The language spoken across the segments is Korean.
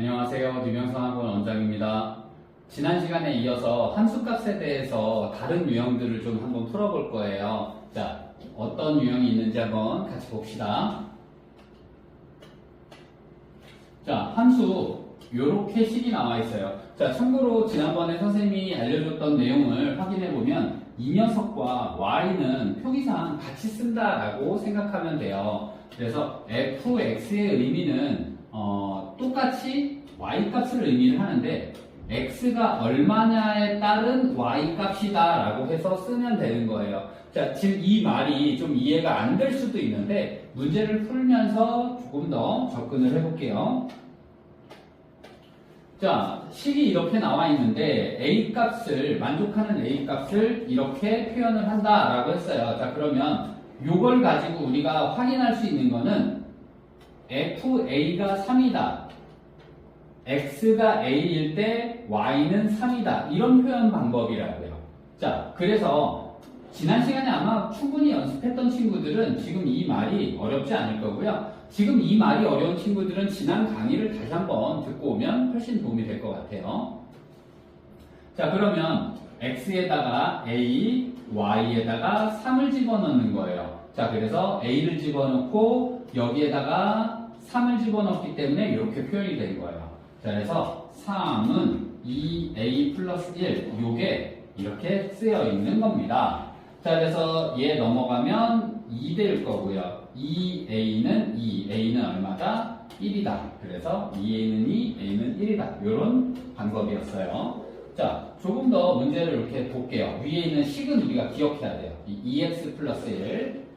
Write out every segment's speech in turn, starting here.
안녕하세요. 유명성학원 원장입니다. 지난 시간에 이어서 함수값에 대해서 다른 유형들을 좀 한번 풀어볼 거예요. 자, 어떤 유형이 있는지 한번 같이 봅시다. 자, 함수 요렇게 식이 나와 있어요. 자, 참고로 지난번에 선생님이 알려줬던 내용을 확인해 보면 이 녀석과 y는 표기상 같이 쓴다라고 생각하면 돼요. 그래서 fx의 의미는 어, 똑같이 y 값을 의미를 하는데 x가 얼마냐에 따른 y 값이다 라고 해서 쓰면 되는 거예요. 자, 지금 이 말이 좀 이해가 안 될 수도 있는데 문제를 풀면서 조금 더 접근을 해볼게요. 자, 식이 이렇게 나와 있는데 a 값을 만족하는 a 값을 이렇게 표현을 한다라고 했어요. 자, 그러면 요걸 가지고 우리가 확인할 수 있는 거는 fa가 3이다. x가 a일 때 y는 3이다. 이런 표현 방법이라고요. 자, 그래서 지난 시간에 아마 충분히 연습했던 친구들은 지금 이 말이 어렵지 않을 거고요. 지금 이 말이 어려운 친구들은 지난 강의를 다시 한번 듣고 오면 훨씬 도움이 될 것 같아요. 자, 그러면 x에다가 a, y에다가 3을 집어넣는 거예요. 자, 그래서 a를 집어넣고 여기에다가 3을 집어넣기 때문에 이렇게 표현이 된 거예요. 자, 그래서 3은 2a 플러스 1, 요게 이렇게 쓰여 있는 겁니다. 자, 그래서 얘 넘어가면 2 될 거고요. 2a는 2, a는 얼마다? 1이다. 그래서 2a는 2, a는 1이다. 이런 방법이었어요. 자, 조금 더 문제를 이렇게 볼게요. 위에 있는 식은 우리가 기억해야 돼요. 이 2x 플러스 1.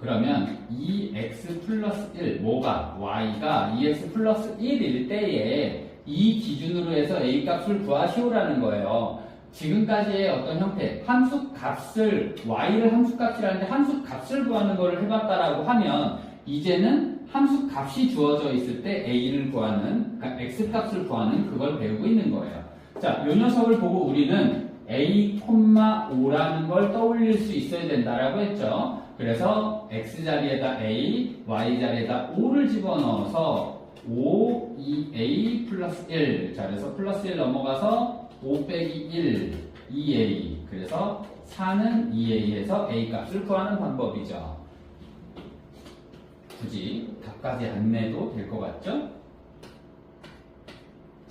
그러면 2x 플러스 1, 뭐가? y가 2x 플러스 1일 때에 이 기준으로 해서 a 값을 구하시오라는 거예요. 지금까지의 어떤 형태, 함수 값을, y를 함수 값이라는데 함수 값을 구하는 거를 해봤다라고 하면, 이제는 함수 값이 주어져 있을 때 a를 구하는, 그러니까 x 값을 구하는 그걸 배우고 있는 거예요. 자, 이 녀석을 보고 우리는 a, 5라는 걸 떠올릴 수 있어야 된다라고 했죠. 그래서 x 자리에다 a, y 자리에다 5를 집어넣어서 5, 2a 플러스 1. 자, 그래서 플러스 1 넘어가서 5 빼기 1, 2a. 그래서 4는 2a에서 a 값을 구하는 방법이죠. 굳이 답까지 안 내도 될 것 같죠?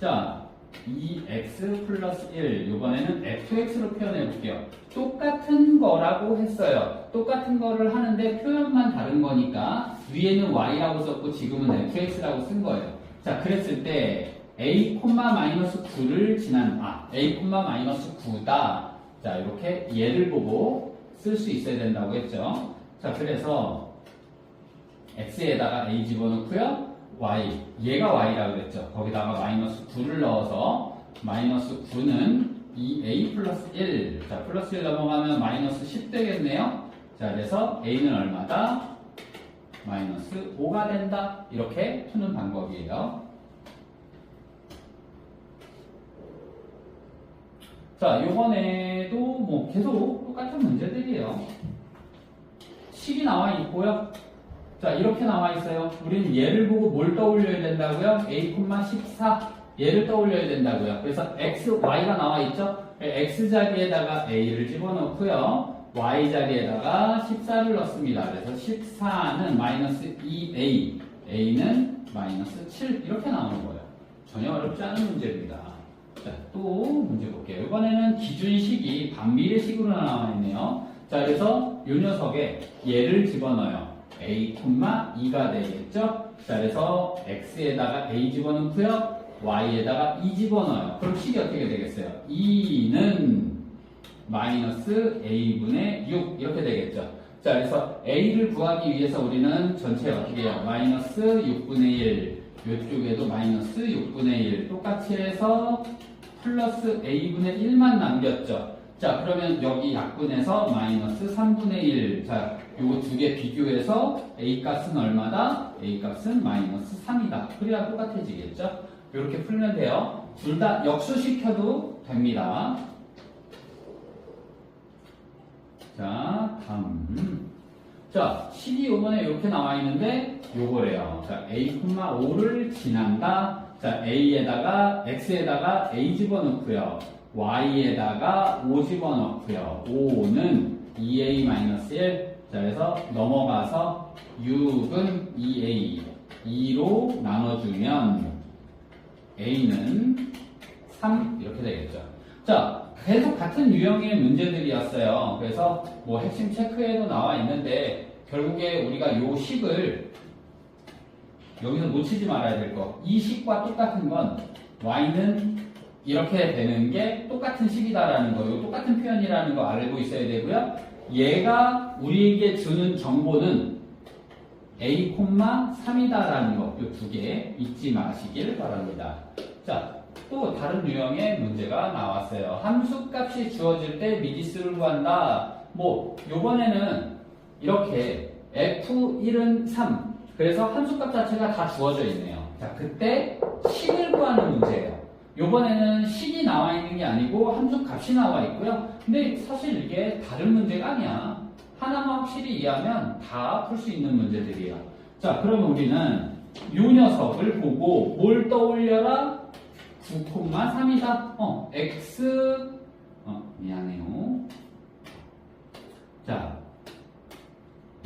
자, 2x 플러스 1. 이번에는 fx로 표현해 볼게요. 똑같은 거라고 했어요. 똑같은 거를 하는데 표현만 다른 거니까 위에는 y라고 썼고 지금은 fx라고 쓴 거예요. 자, 그랬을 때 a, 마이너스 9를 지난 아, a, 마이너스 9다. 자, 이렇게 얘를 보고 쓸 수 있어야 된다고 했죠. 자, 그래서 x에다가 a 집어넣고요. y, 얘가 y라고 그랬죠. 거기다가 마이너스 9를 넣어서 마이너스 9는 2a 플러스 1. 자, 플러스 1 넘어가면 마이너스 10 되겠네요. 자, 그래서 a는 얼마다? 마이너스 5가 된다. 이렇게 푸는 방법이에요. 자, 요번에도 뭐 계속 똑같은 문제들이에요. 식이 나와 있고요. 자, 이렇게 나와 있어요. 우리는 얘를 보고 뭘 떠올려야 된다고요? a,14 얘를 떠올려야 된다고요. 그래서 x, y가 나와 있죠? x 자리에다가 a를 집어넣고요. Y 자리에다가 14를 넣습니다. 그래서 14는 마이너스 2a, a는 마이너스 7 이렇게 나오는 거예요. 전혀 어렵지 않은 문제입니다. 자, 또 문제 볼게요. 이번에는 기준식이 반비례식으로 나와 있네요. 자, 그래서 이 녀석에 얘를 집어넣어요. a, 2가 되겠죠? 자, 그래서 x에다가 a 집어넣고요. y에다가 2 집어넣어요. 그럼 식이 어떻게 되겠어요? 2는 마이너스 a분의 6 이렇게 되겠죠. 자, 그래서 a를 구하기 위해서 우리는 전체 어떻게 해요? 마이너스 6분의 1 이쪽에도 마이너스 6분의 1 똑같이 해서 플러스 a분의 1만 남겼죠. 자, 그러면 여기 약분해서 마이너스 3분의 1. 자, 요거 두 개 비교해서 a 값은 얼마다? a 값은 마이너스 3이다. 그래야 똑같아지겠죠? 이렇게 풀면 돼요. 둘 다 역수시켜도 됩니다. 자, 다음. 자, 식이 요번에 이렇게 나와 있는데 요거래요. 자, a, 5를 지난다. 자, a에다가 x에다가 a 집어넣고요. y에다가 5 집어넣고요. 5는 2a-1. 자, 그래서 넘어가서 6은 2a. 2로 나눠주면 a는 3 이렇게 되겠죠. 자, 계속 같은 유형의 문제들이었어요. 그래서 뭐 핵심 체크에도 나와 있는데 결국에 우리가 요 식을 여기서 놓치지 말아야 될 거. 이 식과 똑같은 건 y는 이렇게 되는 게 똑같은 식이다라는 거, 요 똑같은 표현이라는 거 알고 있어야 되고요. 얘가 우리에게 주는 정보는 a, 3이다라는 거, 요두개 잊지 마시길 바랍니다. 자, 또 다른 유형의 문제가 나왔어요. 함수 값이 주어질 때 미지수를 구한다. 뭐, 요번에는 이렇게 f1은 3. 그래서 함수 값 자체가 다 주어져 있네요. 자, 그때 식을 구하는 문제예요. 요번에는 식이 나와 있는 게 아니고 함수 값이 나와 있고요. 근데 사실 이게 다른 문제가 아니야. 하나만 확실히 이해하면 다 풀 수 있는 문제들이에요. 자, 그러면 우리는 요 녀석을 보고 뭘 떠올려라? 9,3이다. 어, x, 어, 미안해요. 자,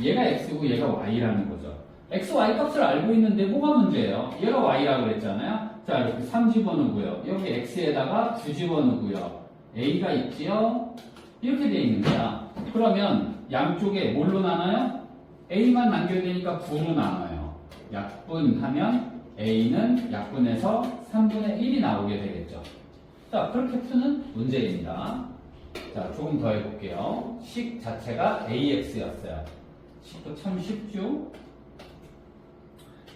얘가 x고 얘가 y라는 거죠. x, y 값을 알고 있는데 뭐가 문제예요? 얘가 y라 그랬잖아요. 자, 이렇게 3 집어넣고요. 여기 x에다가 9 집어넣고요. a가 있지요? 이렇게 돼 있는 거야. 그러면 양쪽에 뭘로 나눠요? a만 남겨야 되니까 9로 나눠요. 약분 하면 a는 약분해서 3분의 1이 나오게 되겠죠. 자, 그렇게 푸는 문제입니다. 자, 조금 더 해볼게요. 식 자체가 ax였어요. 식도 참 쉽죠?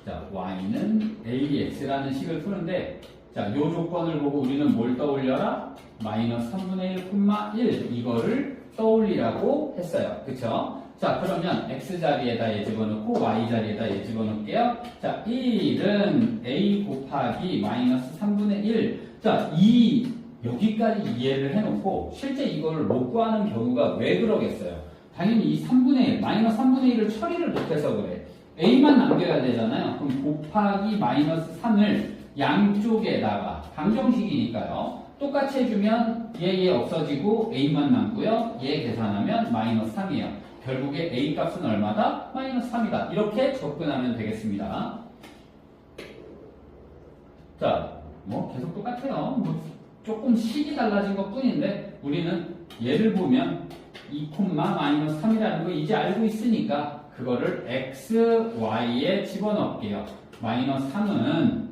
자, y는 ax라는 식을 푸는데, 자, 요 조건을 보고 우리는 뭘 떠올려라? 마이너스 3분의 1,1 이거를 떠올리라고 했어요. 그쵸? 자, 그러면 x 자리에다 얘 집어넣고 y 자리에다 얘 집어넣을게요. 자, 1은 a 곱하기 마이너스 3분의 1. 자, 이 여기까지 이해를 해놓고 실제 이걸 못 구하는 경우가 왜 그러겠어요? 당연히 이 3분의 1, 마이너스 3분의 1을 처리를 못해서 그래. a만 남겨야 되잖아요. 그럼 곱하기 마이너스 3을 양쪽에다가 방정식이니까요. 똑같이 해주면 얘, 얘 없어지고 a만 남고요. 얘 계산하면 마이너스 3이에요. 결국에 a 값은 얼마다? 마이너스 3이다. 이렇게 접근하면 되겠습니다. 자, 뭐 계속 똑같아요. 뭐 조금 식이 달라진 것 뿐인데 우리는 얘를 보면 2, 마이너스 3이라는 거 이제 알고 있으니까 그거를 x, y에 집어넣을게요. 마이너스 3은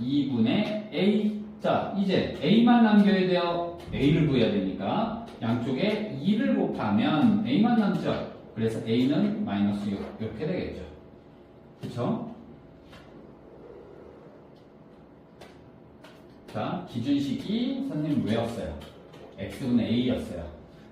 2분의 a. 자, 이제 a만 남겨야 돼요. a를 구해야 되니까 양쪽에 2를 곱하면 a만 남죠. 그래서 a는 마이너스 6 이렇게 되겠죠. 그쵸? 자, 기준식이 선생님 외웠어요. x분의 a였어요.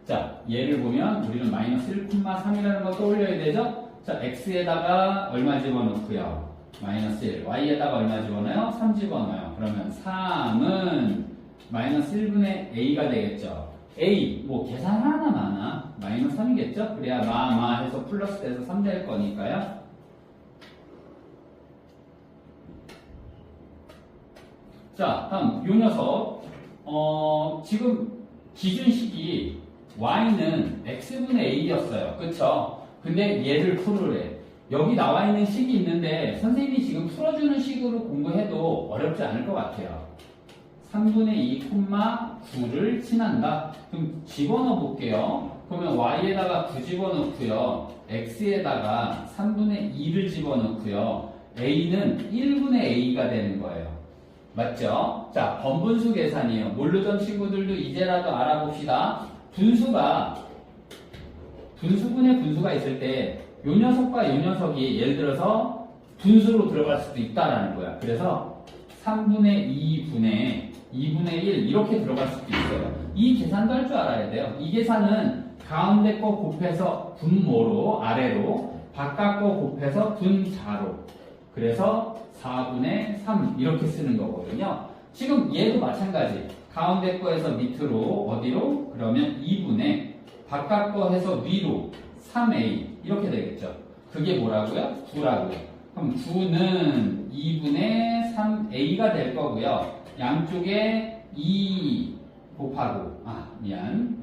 자, 얘를 보면 우리는 마이너스 1,3이라는 거 떠올려야 되죠? 자, x에다가 얼마 집어넣고요? 마이너스 1. y에다가 얼마 집어넣어요? 3 집어넣어요. 그러면 3은 마이너스 1분의 a가 되겠죠. a, 뭐 계산 하나 많아. 마이너스 3이겠죠? 그래야 마, 마 해서 플러스 돼서 3 될 거니까요. 자, 다음 요 녀석 어, 지금 기준식이 y는 x분의 a였어요. 그쵸? 근데 얘를 풀으래. 여기 나와 있는 식이 있는데 선생님이 지금 풀어주는 식으로 공부해도 어렵지 않을 것 같아요. 3분의 2, 9를 친한다. 그럼 집어넣어 볼게요. 그러면 y에다가 9 집어넣고요. x에다가 3분의 2를 집어넣고요. a는 1분의 a가 되는 거예요. 맞죠? 자, 번분수 계산이에요. 모르던 친구들도 이제라도 알아봅시다. 분수가, 분수분의 분수가 있을 때, 요 녀석과 요 녀석이 예를 들어서 분수로 들어갈 수도 있다라는 거야. 그래서 3분의 2분의 2분의 1 이렇게 들어갈 수도 있어요. 이 계산도 할 줄 알아야 돼요. 이 계산은 가운데 거 곱해서 분모로 아래로 바깥 거 곱해서 분자로 그래서 4분의 3 이렇게 쓰는 거거든요. 지금 얘도 마찬가지. 가운데 거에서 밑으로 어디로? 그러면 2분의 바깥 거 해서 위로 3a 이렇게 되겠죠. 그게 뭐라고요? 9라고요. 그럼 9는 2분의 3a가 될 거고요. 양쪽에 2 곱하고, 아, 미안.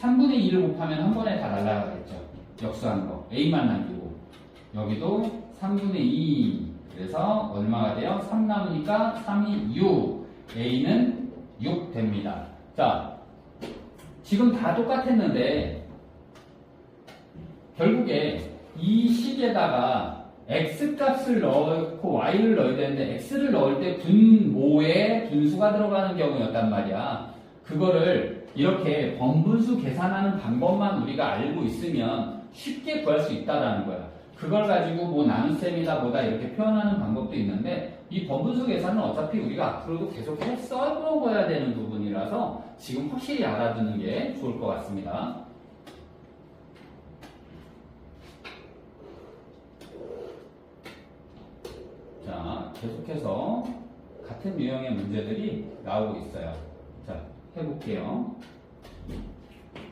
3분의 2를 곱하면 한 번에 다 날라가겠죠. 역수한 거. a만 남기고. 여기도 3분의 2. 그래서 얼마가 돼요? 3 남으니까 3이 6. a는 6 됩니다. 자, 지금 다 똑같았는데, 결국에 이 식에다가 x 값을 넣고 y를 넣어야 되는데 x를 넣을 때 분모에 분수가 들어가는 경우였단 말이야. 그거를 이렇게 번분수 계산하는 방법만 우리가 알고 있으면 쉽게 구할 수 있다라는 거야. 그걸 가지고 뭐 나눗셈이다 뭐다 이렇게 표현하는 방법도 있는데 이 번분수 계산은 어차피 우리가 앞으로도 계속 해 써먹어야 되는 부분이라서 지금 확실히 알아두는 게 좋을 것 같습니다. 자, 계속해서 같은 유형의 문제들이 나오고 있어요. 자, 해볼게요.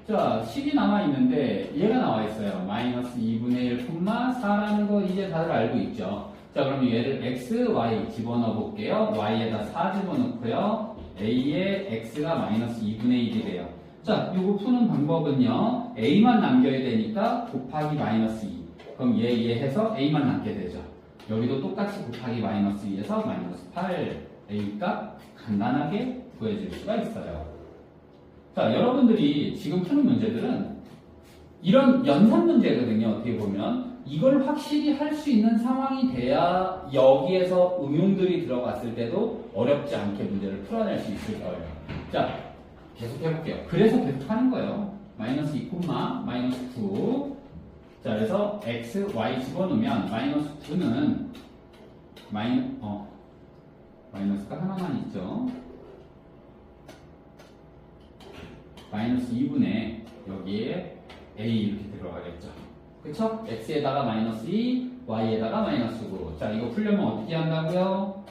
자, 식이 나와 있는데 얘가 나와 있어요. 마이너스 2분의 1 콤마 4라는 거 이제 다들 알고 있죠. 자, 그럼 얘를 x, y 집어넣어 볼게요. y에다 4 집어넣고요. a에 x가 마이너스 2분의 1이 돼요. 자, 이거 푸는 방법은요. a만 남겨야 되니까 곱하기 마이너스 2. 그럼 얘, 얘 해서 a만 남게 되죠. 여기도 똑같이 곱하기 마이너스 2에서 마이너스 8 a 값 간단하게 구해줄 수가 있어요. 자, 여러분들이 지금 푸는 문제들은 이런 연산 문제거든요. 어떻게 보면 이걸 확실히 할 수 있는 상황이 돼야 여기에서 응용들이 들어갔을 때도 어렵지 않게 문제를 풀어낼 수 있을 거예요. 자, 계속 해볼게요. 그래서 계속 하는 거예요. 마이너스 2 콤마 마이너스 9 자, 그래서 x, y 집어넣으면 마이너스 9는 마이, 어, 마이너스가 하나만 있죠. 마이너스 2분의 여기에 a 이렇게 들어가겠죠. 그쵸? x에다가 마이너스 2, y에다가 마이너스 9. 자, 이거 풀려면 어떻게 한다고요?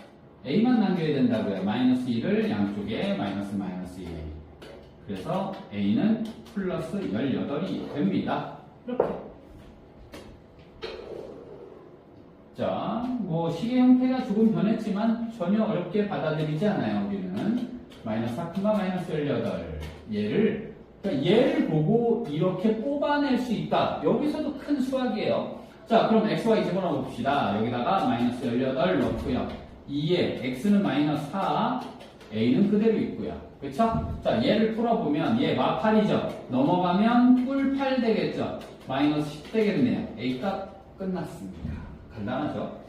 a만 남겨야 된다고요. 마이너스 2를 양쪽에 마이너스 마이너스 2. 그래서 a는 플러스 18이 됩니다. 이렇게. 자, 뭐 시계 형태가 조금 변했지만 전혀 어렵게 받아들이지 않아요. 우리는 마이너스 4, 마이너스 18 얘를 그러니까 얘를 보고 이렇게 뽑아낼 수 있다. 여기서도 큰 수학이에요. 자, 그럼 x, y 집어넣어 봅시다. 여기다가 마이너스 18 넣고요. 2에 x는 마이너스 4, a는 그대로 있고요. 그쵸? 자, 얘를 풀어보면 얘 마팔이죠. 넘어가면 꿀8 되겠죠. 마이너스 10 되겠네요. a 값 끝났습니다. 간단하죠?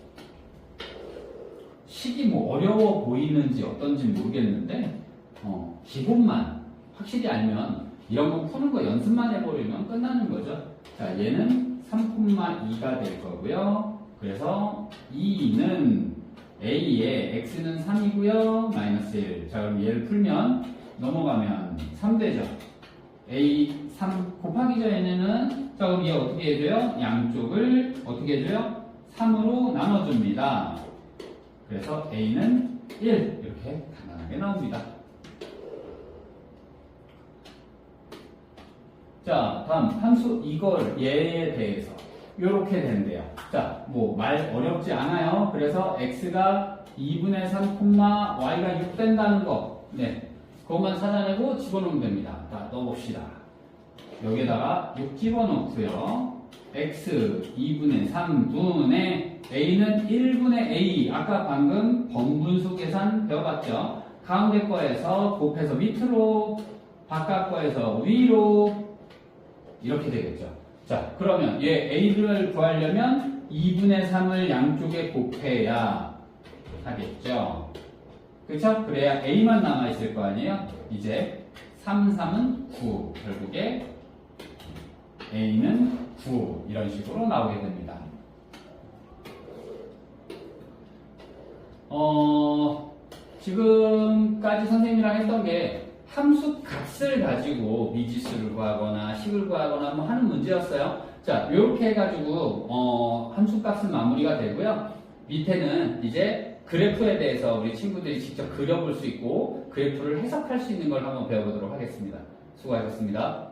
식이 뭐 어려워 보이는지 어떤지 모르겠는데 어, 기본만 확실히 알면 이런 거 푸는 거 연습만 해버리면 끝나는 거죠. 자, 얘는 3,2가 될 거고요. 그래서 2는 a에 x는 3이고요. 마이너스 1. 자, 그럼 얘를 풀면 넘어가면 3 되죠. a 3 곱하기죠 얘네는. 자, 그럼 얘 어떻게 해줘요? 양쪽을 어떻게 해줘요? 3으로 나눠줍니다. 그래서 a는 1 이렇게 간단하게 나옵니다. 자, 다음 함수 이걸 얘에 대해서 이렇게 된대요. 자, 뭐 말 어렵지 않아요. 그래서 x가 2분의 3, y가 6 된다는 거. 네. 그것만 찾아내고 집어넣으면 됩니다. 자, 넣어봅시다. 여기에다가 6 집어넣고요. X 2분의 3분의 a는 1분의 a. 아까 방금 번분수 계산 배워봤죠? 가운데 거에서 곱해서 밑으로, 바깥 거에서 위로, 이렇게 되겠죠. 자, 그러면 얘 a를 구하려면 2분의 3을 양쪽에 곱해야 하겠죠. 그쵸? 그래야 a만 남아있을 거 아니에요? 이제 3, 3은 9. 결국에 a는 9. 이런 식으로 나오게 됩니다. 어, 지금까지 선생님이랑 했던 게 함수 값을 가지고 미지수를 구하거나 식을 구하거나 뭐 하는 문제였어요. 자, 이렇게 해가지고 어, 함수 값은 마무리가 되고요. 밑에는 이제 그래프에 대해서 우리 친구들이 직접 그려볼 수 있고 그래프를 해석할 수 있는 걸 한번 배워보도록 하겠습니다. 수고하셨습니다.